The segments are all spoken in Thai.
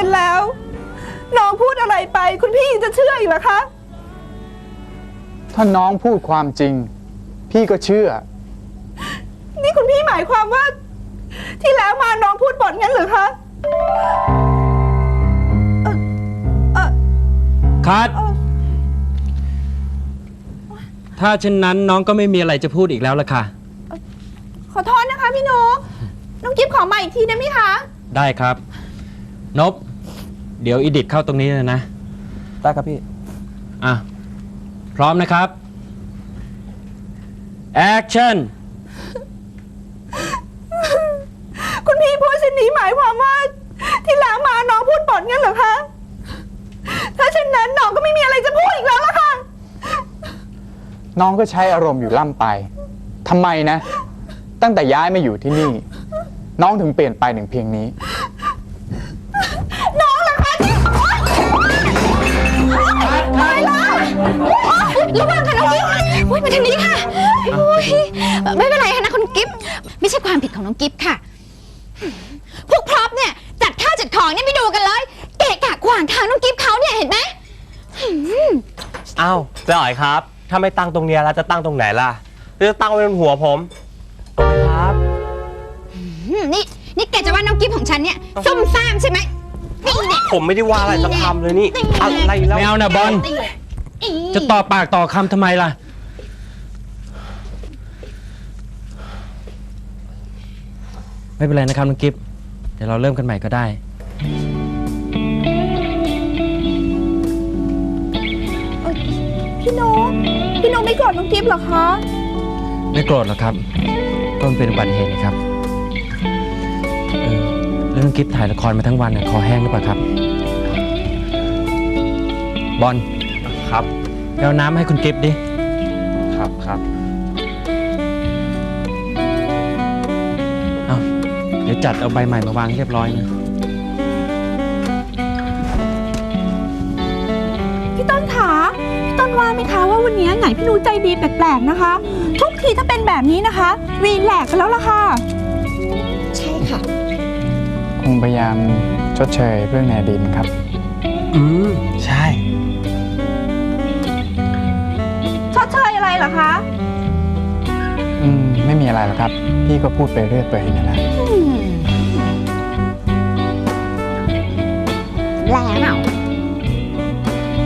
กันแล้ว น้องพูดอะไรไป คุณพี่ยังจะเชื่ออีกเหรอคะ ถ้าน้องพูดความจริง พี่ก็เชื่อ นี่คุณพี่หมายความว่า ที่แล้วมาน้องพูดบทงั้นเหรือคะคัดถ้าเช่นนั้นน้องก็ไม่มีอะไรจะพูดอีกแล้วล่ะค่ะ ขอโทษนะคะพี่นกน้องกิฟขอมาอีกทีได้ไหมคะ ได้ครับ นบ เดี๋ยวอีดิทเข้าตรงนี้เลยนะ ได้ครับพี่ อะ พร้อมนะครับ action คุณพี่พูดเช่นนี้หมายความว่า ที่แล้วมาน้องพูดบทงั้นเหรอคะ ถ้าเช่นนั้นน้องก็ไม่มีอะไรจะพูดอีกแล้วล่ะค่ะ น้องก็ใช้อารมณ์อยู่ล่ำไปทำไมนะ ตั้งแต่ย้ายมาอยู่ที่นี่ น้องถึงเปลี่ยนไปถึงเพียงนี้น้ ระวังค่ะน้องกิฟอุ้ยมาทางนี้ค่ะอุ้ยไม่เป็นไรค่ะนะคุณกิฟต์ไม่ใช่ความผิดของน้องกิฟต์ค่ะ พวกพร็อพเนี่ยจัดข้าวจัดของเนี่ยไม่ดูกันเลยเกะกะขวางทางน้องกิฟต์เขาเนี่ยเห็นไหมอ้าวเจ๊อ๋อยครับ ถ้าไม่ตั้งตรงเนี้ยแล้วจะตั้งตรงไหนล่ะหรือจะตั้งไว้บนหัวผมครับ อืมนี่นี่แกจะว่าน้องกิฟต์ของฉันเนี่ยซุ่มซ่ามใช่ไหมนี่แน่ผมไม่ได้ว่าอะไรสักคำเลยนี่อะไรแล้ว ไม่เอานะบอล จะต่อปากต่อคำทำไมล่ะ ไม่เป็นไรนะครับน้องกิฟต์เดี๋ยวเราเริ่มกันใหม่ก็ได้พี่นกพี่นกไม่โกรธน้องกิฟเหรอคะ ไม่โกรธหรอกครับก็มันเป็นอุบัติเหตุนะครับเออเรื่องกิฟถ่ายละครมาทั้งวันน่ะคอแห้งหรือเปล่าครับ บอล ครับไปเอาน้ำให้คุณกิฟดิ ครับครับเอาเดี๋ยวจัดเอาใบใหม่มาวางให้เรียบร้อยนะ พี่ต้นขาพี่ต้นว่าไหมคะว่าวันนี้ไงพี่นูใจดีแปลกๆนะคะ ทุกทีถ้าเป็นแบบนี้นะคะ วีนแหลกไปแล้วล่ะค่ะ ใช่ค่ะ คงพยายามชดเชยเรื่องในอดีตครับ อืม ใช่ช เชยอะไรเหรอคะอืมไม่มีอะไรหรอกครับ พี่ก็พูดไปเรื่อยเปื่อยนี่แหละอืมแล้ว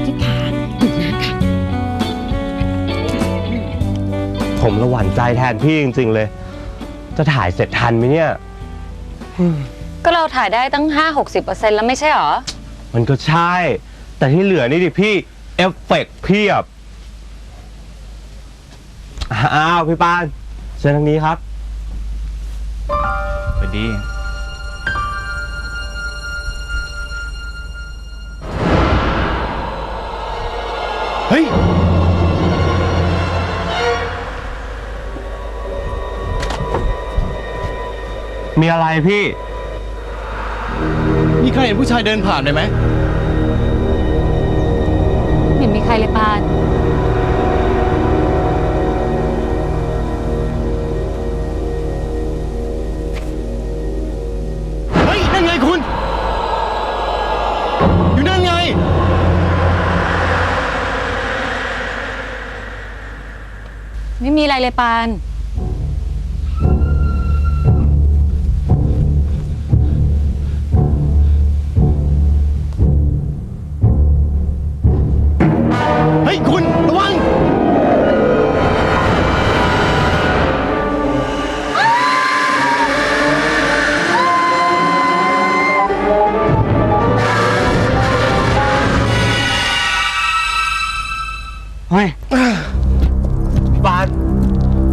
พี่ขาดื่มน้ำค่ะผมระหวั่นใจแทนพี่จริง ๆ เลย จะถ่ายเสร็จทันไหมเนี่ย ก็เราถ่ายได้ตั้ง 5-60%แล้วไม่ใช่หรอ มันก็ใช่ แต่ที่เหลือนี่ดิพี่ เอฟเฟกต์เพียบ อ้าวพี่ปานเชิญทางนี้ครับ สวัสดี เฮ้ย มีอะไรพี่ มีใครเห็นผู้ชายเดินผ่านไปไหม เห็นมีใครเลยปาน ม่มีอะไรเลยปาน เฮ้ยคุณระวัง เฮ้ย พี่ปาน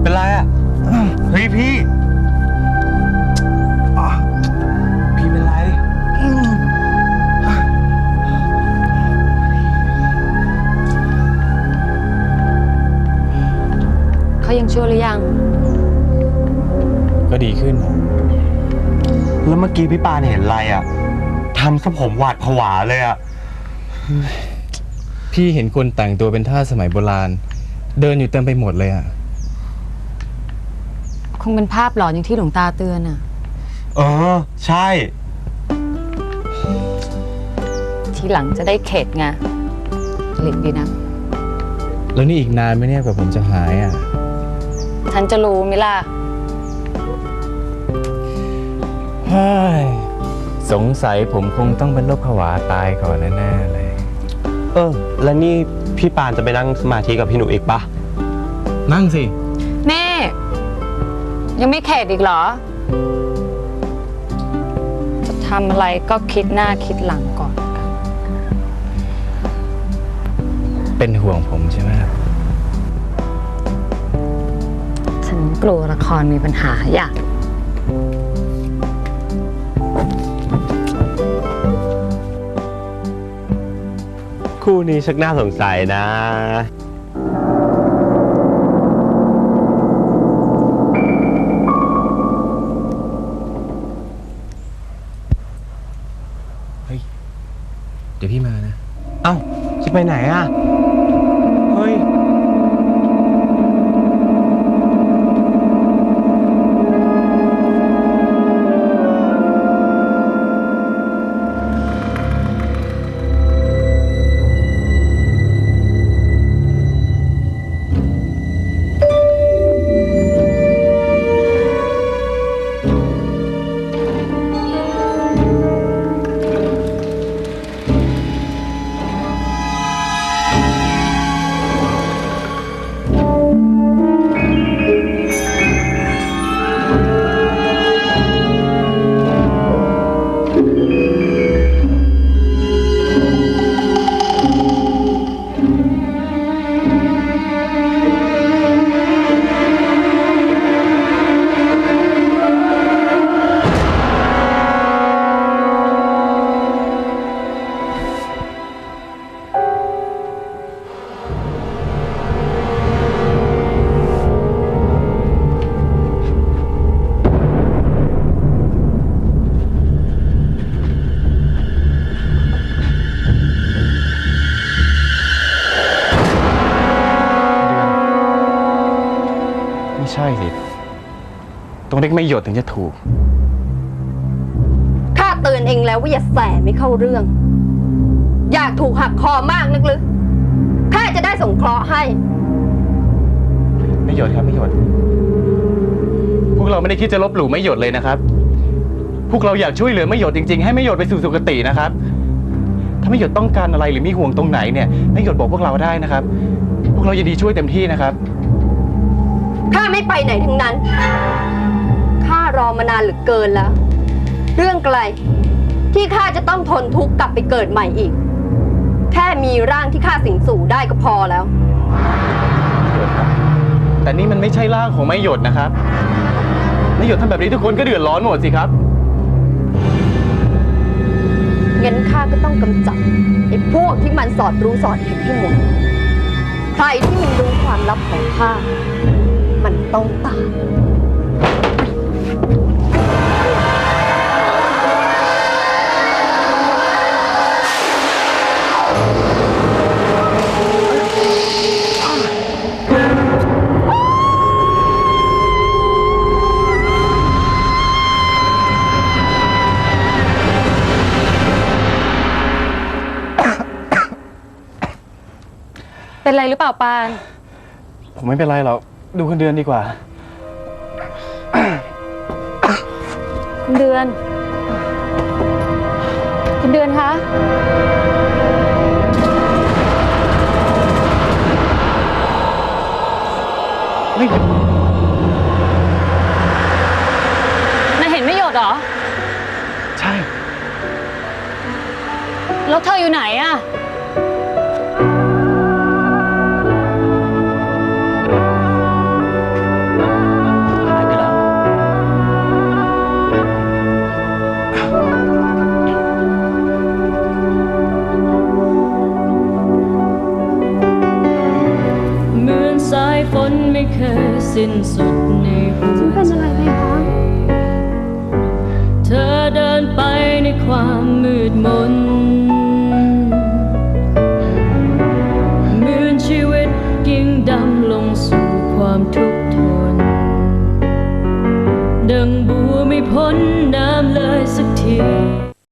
เป็นไรอะเฮ้ยพี่อะพี่เป็นไรเขายังชั่วหรือยัง ก็ดีขึ้น แล้วเมื่อกี้พี่ปานเห็นอะไรอะทำซะผมหวาดผวาเลยอะพี่เห็นคนแต่งตัวเป็นท่าสสมัยโบราณ เดินอยู่เต็มไปหมดเลยอะ คงเป็นภาพหลอนอย่างที่หลวงตาเตือนอะ เออ ใช่ ทีหลังจะได้เข็ดไงหลิบดีนะ แล้วนี่อีกนานไหมเนี่ยกว่าผมจะหายอะ ฉันจะรู้ไหมล่ะ เฮ้ย สงสัยผมคงต้องเป็นโรคผวาตายก่อนแน่ๆเลย เออ แล้วนี่พี่ปานจะไปนั่งสมาธิกับพี่หนูอีกปะนั่งสิ แม่ ยังไม่เข็ดอีกเหรอ จะทำอะไรก็คิดหน้าคิดหลังก่อน เป็นห่วงผมใช่ไหมฉันกลัวละครมีปัญหาอย่าคู่นี้ชักน่าสงสัยนะ จะไปไหนอะ เล็กไม่หยดถึงจะถูก ข้าเตือนเองแล้วว่าอย่าแสไม่เข้าเรื่อง อยากถูกหักคอมากนักหรือข้าจะได้สงเคราะห์ให้ ไม่หยดครับไม่หยด พวกเราไม่ได้คิดจะลบหลู่ไม่หยดเลยนะครับ พวกเราอยากช่วยเหลือไม่หยดจริงๆ ให้ไม่หยดไปสู่สุคตินะครับ ถ้าไม่หยดต้องการอะไรหรือมีห่วงตรงไหนเนี่ยไม่หยดบอกพวกเราได้นะครับ พวกเรายินดีช่วยเต็มที่นะครับ ข้าไม่ไปไหนทั้งนั้นข้ารอมานานเหลือเกินแล้ว เรื่องไกลที่ข้าจะต้องทนทุกข์กลับไปเกิดใหม่อีก แค่มีร่างที่ข้าสิงสู่ได้ก็พอแล้วหยดครับแต่นี่มันไม่ใช่ร่างของไม่หยดนะครับไม่หยดทำแบบนี้ทุกคนก็เดือดร้อนหมดสิครับงั้นข้าก็ต้องกำจัดไอ้พวกที่มันสอดรู้สอดเห็นให้หมด ใครที่มันรู้ความลับของข้า มันต้องตาย เป็นไรหรือเปล่าปาน ผมไม่เป็นไรหรอก ดูคนเดือนดีกว่า คุณเดือน คุณเดือนคะ